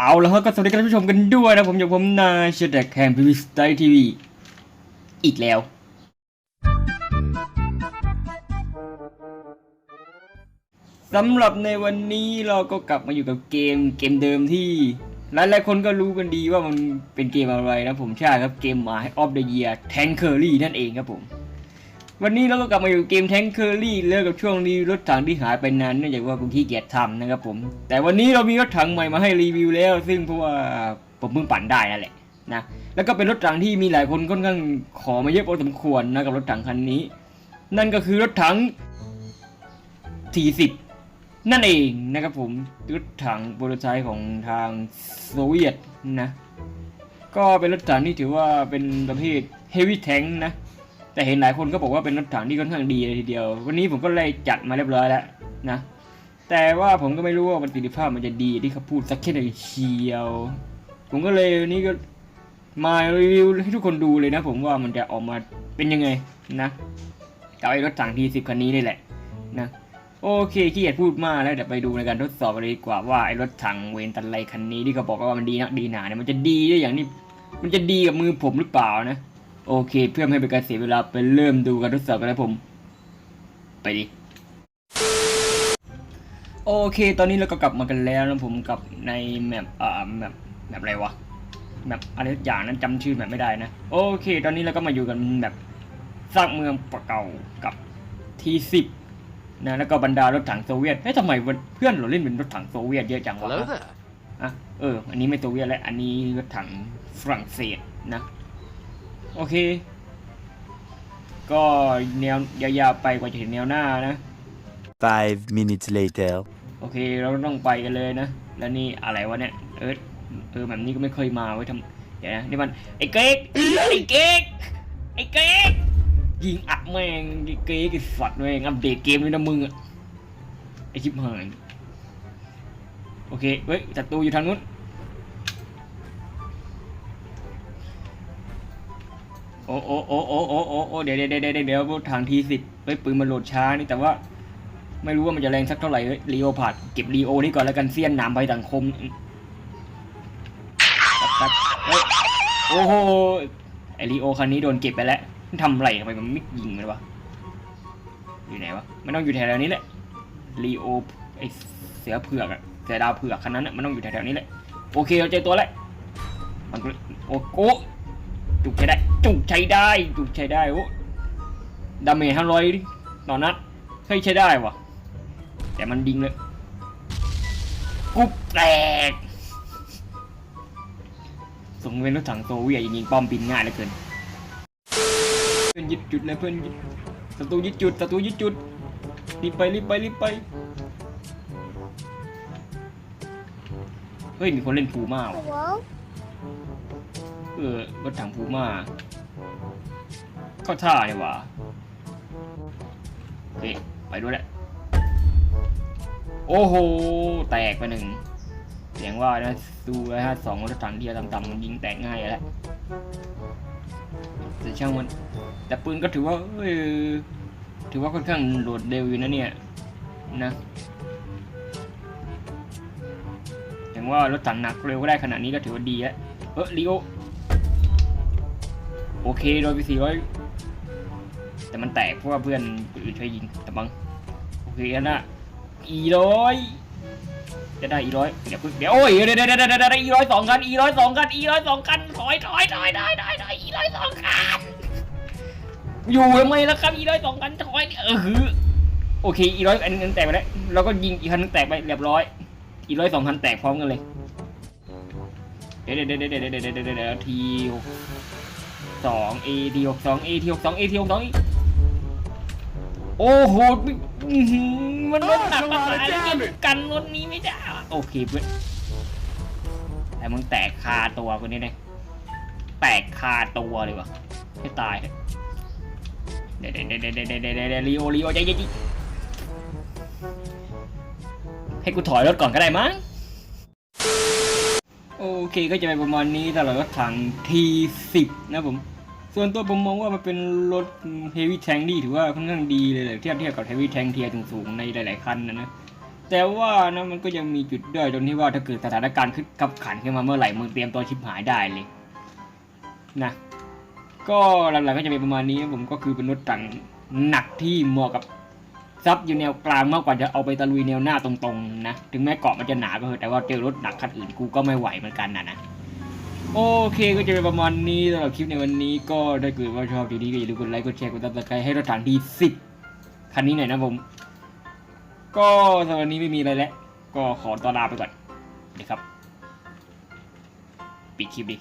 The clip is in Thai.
เอาแล้วก็สวัสดีท่านผู้ชมกันด้วยนะผมอยู่ผมนายเชดแดกแห่งพีวีสไตล์ทีวีอีกแล้ว สำหรับในวันนี้เราก็กลับมาอยู่กับเกมเกมเดิมที่หลายหลายๆคนก็รู้กันดีว่ามันเป็นเกมอะไรนะผมใช่ครับเกมหมาออฟเดอะเยียร์แทงเคอรี่นั่นเองครับผม วันนี้เราก็กลับมาอยู่เกมแทงเคอรี่เลิกกับช่วงรีรถถังที่หายไปนานเนื่องจากว่าผมขี้เกียจทำนะครับผม แต่วันนี้เรามีรถถังใหม่มาให้รีวิวแล้ว ซึ่งเพราะว่าผมเพิ่งปั่นได้นั่นแหละนะแล้วก็เป็นรถถังที่มีหลายคนค่อนข้างขอมาเยอะพอสมควรนะกับรถถังคันนี้ นั่นก็คือรถถัง T10 นั่นเองนะครับผมรถถังโปรโตไทป์ของทางโซเวียตนะก็เป็นรถถังที่ถือว่าเป็นประเภท Heavy Tank นะ แต่เห็นหลายคนก็บอกว่าเป็นรถถังที่ค่อนข้างดีเลยทีเดียว วันนี้ผมก็เลยจัดมาเรียบร้อยแล้วนะ แต่ว่าผมก็ไม่รู้ว่าประสิทธิภาพมันจะดีที่เขาพูดสักแค่ไหนเชียว ผมก็เลยวันนี้ก็มารีวิวให้ทุกคนดูเลยนะ ผมว่ามันจะออกมาเป็นยังไงนะกับไอ้รถถังทีสิบคันนี้นี่แหละนะโอเคขี้เกียจพูดมากแล้วเดี๋ยวไปดูในการทดสอบกันเลยดีกว่าว่าไอ้รถถังเวนตันไลคันนี้ที่เขาบอกว่ามันดีนักดีหนาเนี่ยมันจะดีได้อย่างนี้มันจะดีกับมือผมหรือเปล่านะ โอเค เพื่อไม่ให้เป็นการเสียเวลาไปเริ่มดูการทดสอบกันแล้วผม ไปดิโอเค ตอนนี้เราก็กลับมากันแล้วนะผมกับในแมปอ่าแมปแมปอะไรวะแมปอะไรสักอย่างนั้นจำชื่อแมปไม่ได้นะ โอเค ตอนนี้เราก็มาอยู่กันแบบสร้างเมืองปะเก่ากับทีสิบนะแล้วก็บรรดารถถังโซเวียตเฮ้ยทำไมเพื่อนเราเล่นเป็นรถถังโซเวียตเยอะจังวะ Hello there. อะเออ อันนี้ไม่โซเวียตแล้ว อันนี้รถถังฝรั่งเศสนะ โอเค ก็แนวยาวๆไปกว่าจะเห็นแนวหน้านะ Five minutes later. โอเค เราต้องไปกันเลยนะ แล้วนี่อะไรวะเนี่ย เออเออแบบนี้ก็ไม่เคยมาไว้ยทำเดี๋ยวนะนี่มันไอ้เก๊กไอ้เก๊กไอ้เก๊กยิงอัดแม่งไอ้เก๊กไอ้สัตว์แม่งอัปเดตเกมเลยนะมึงอะไอ้ชิบหายโอเคเฮ้ยศัตรูอยู่ทางนู้น โอ้โอ้โอ้โอ้โอ้โอ้โอ้เดี๋ยวเดี๋ยวเดี๋ยวเดี๋ยวทางทีสิบเฮ้ยปืนมันโหลดช้านี่แต่ว่า ไม่รู้ว่ามันจะแรงสักเท่าไหร่เฮ้ยลีโอพาดเก็บลีโอนี่ก่อนแล้วกันเสี้ยนหนามไปสังคมตัดโอ้โหไอลีโอคันนี้โดนเก็บไปแล้วทำไรไมมันไม่ยิงมันวะอยู่ไหนวะมันต้องอยู่แถวๆนี้แหละลีโอไอเสือเผือกอะเสือดาวเผือกคันนั้นอะมันต้องอยู่แถวๆนี้แหละโอเคเราเจอตัวแล้วมันโอ้โจุกใช้ได้จุกใช้ได้จุกใช้ได้โอ้ดาเมจห้าร้อยต่อนัดเฮ้ยใช้ได้วะแต่มันดิงเลยกุ๊บแตกสงเป็นรถถังโซเวียตยิงป้อมบินง่ายเหลือเกินเพื่อนยึดจุดเลยเพื่อนยึดศัตรูยึดจุดศัตรูยึดจุดรีบไปรีบไปรีบไปเฮ้ยมีคนเล่นพูมาว่ะ Hello? เออรถถังพูม่าก็ท่าเนี่ยว่ะโอเคไปด้วยแหละ โอ้โห แตกไปหนึ่งเสียงว่านะดูไอ้ฮะสองรถถังที่จะต่ำๆยิงแตกง่ายแล้วแต่ช่างมัน แต่ปืนก็ถือว่าเออถือว่าค่อนข้างโหลดเร็วอยู่นะเนี่ย นะอย่างว่ารถถังหนักเร็วก็ได้ขนาดนี้ก็ถือว่าดีแล้วเออลีโอ โอเคโดนไปสี่ร้อยแต่มันแตกเพราะว่าเพื่อนอื่นช่วยยิงแต่บังโอเคนะอีร้อยจะได้อีร้อยเดี๋ยวเดี๋ยวโอ้ยได้ได้ได้ได้ไดี๋ยวอีร้อยสองกันอีร้อยสองกันอีร้อยสองกันถอยถอยถอยได้ได้อีร้อยสองกันอยู่ทำไมล่ะครับอีร้อยสองกันถอยเออคือโอเคอีร้อยอันนึงแตกไปแล้วเราก็ยิงอีกคันนึงแตกไปเรียบร้อยอีร้อยสองคันแตกพร้อมกันเลยเดี๋ยวเดี๋ยวเดี๋ยวเดี๋ยวเดี๋ยวเทีหก สองเอทีหกสองเอทีหกสองเอทีหกสองโอ้โหอื้อหือมันรถหนักภาษาอะไรเนี่ยกันรถนี้ไม่ได้อะโอเคเพื่อนแต่มึงแตกคาตัวคนนี้เลยแตกคาตัวเลยวะให้ตายเถอะเดี๋ยวเดี๋ยวเดี๋ยวเดี๋ยวเดี๋ยวเดี๋ยวเดี๋ยวลีโอลีโอใจเย็นดิให้กูถอยรถก่อนก็ได้มั้งโอ เคก็จะเป็นประมาณนี้สำหรับรถถัง T10 นะผม ส่วนตัวผมมองว่ามันเป็นรถ Heavy Tank ที่ถือว่าค่อนข้างดีเลยแหละเทียบเทียบกับ Heavy Tank เทียร์สูงๆในหลายๆคันนะนะแต่ว่านะมันก็ยังมีจุดด้อยตรงที่ว่าถ้าเกิดสถานการณ์ขึ้นขับขันขึ้นมาเมื่อไหร่มึงเตรียมตัวชิบหายได้เลยนะก็หลักๆก็จะเป็นประมาณนี้ผมก็คือเป็นรถถังหนักที่เหมาะกับ ซับอยู่แนวกลางมากกว่าจะเอาไปตะลุยแนวหน้าตรงๆนะ ถึงแม้เกาะมันจะหนาก็เถอะแต่ว่าเจอรถหนักคันอื่นกูก็ไม่ไหวเหมือนกันนะนะ โอเคก็จะเป็นประมาณนี้สำหรับคลิปในวันนี้ก็ถ้าเกิดว่าชอบดีๆก็อย่าลืมกดไลค์กดแชร์กดติดตามให้รถถังดีสิบคันนี้หน่อยนะผม ก็สำหรับวันนี้ไม่มีอะไรแล้ว ก็ขอตัวลาไปก่อนนะครับปิดคลิปดิ